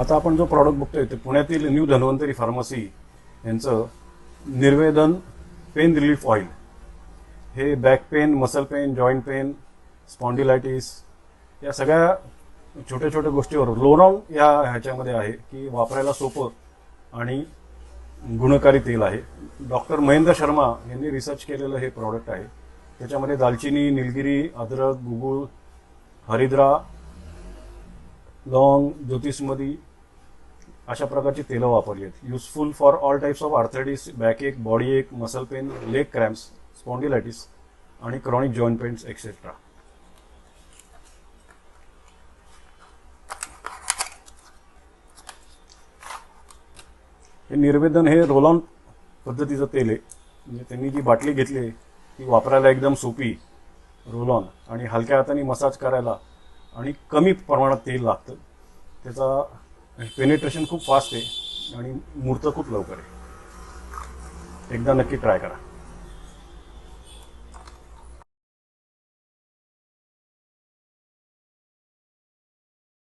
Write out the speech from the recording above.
आता आपण जो प्रॉडक्ट बघतोय ते पुण्यातील न्यू धन्वंतरी फार्मसी यांचं निर्वेदन पेन रिलीफ ऑइल हे back pain muscle pain joint pain spondylitis या सगळ्या छोट्या छोट्या गोष्टीवर लोरॉन या ह्याच्यामध्ये आहे की वापरायला सोपं आणि गुणकारी तेल आहे. डॉक्टर महेंद्र शर्मा यांनी रिसर्च केलेलं हे प्रॉडक्ट आहे. त्याच्यामध्ये दालचिनी निलगिरी अद्रक गुगुळ हरिद्रा लॉंग ज्योतिषमदी अशा प्रकारची तेलं वापरली आहेत. Useful for all types of arthritis back एक बॉडी एक muscle pain leg cramps spondylitis आणि क्रॉनिक जॉईंट पेन्स एक्सेट्रा हे निर्वेदन हे रोलॉन पद्धतीचं तेल आहे. म्हणजे त्यांनी जी बाटली घेतली आहे ती वापरायला एकदम सोपी रोलॉन आणि हलक्या हाताने मसाज करायला आणि कमी प्रमाणात तेल लागतं. त्याचा पेनिट्रेशन खूप फास्ट आहे आणि मूर्त खूप लवकर आहे. एकदा नक्की ट्राय करा.